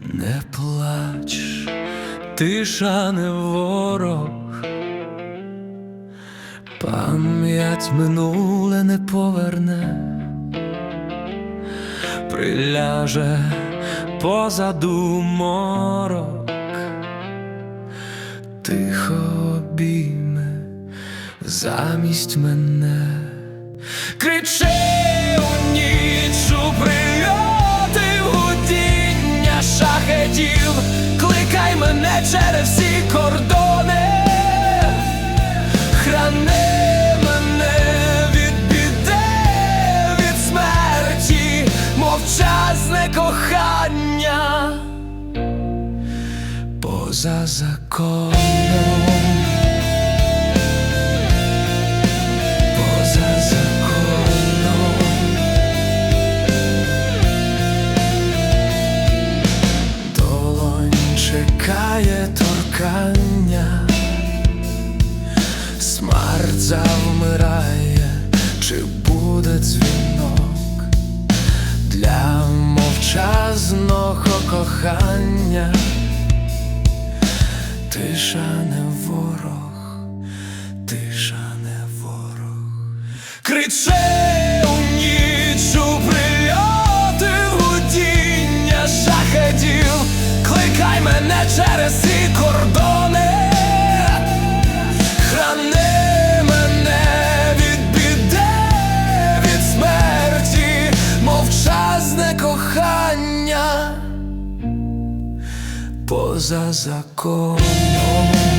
Не плач, тиша не ворог, пам'ять минуле не поверне, приляже позаду морок, тихо обійме замість мене. Кричи шахетів, кликай мене через всі кордони, храни мене від біди, від смерті, мовчазне кохання поза законом. Чекає торкання, смерть завмирає, чи буде дзвінок для мовчазного кохання, тиша не ворог, тиша не ворог. Кричи мене через ці кордони, храни мене від біди, від смерті, мовчазне кохання поза законом.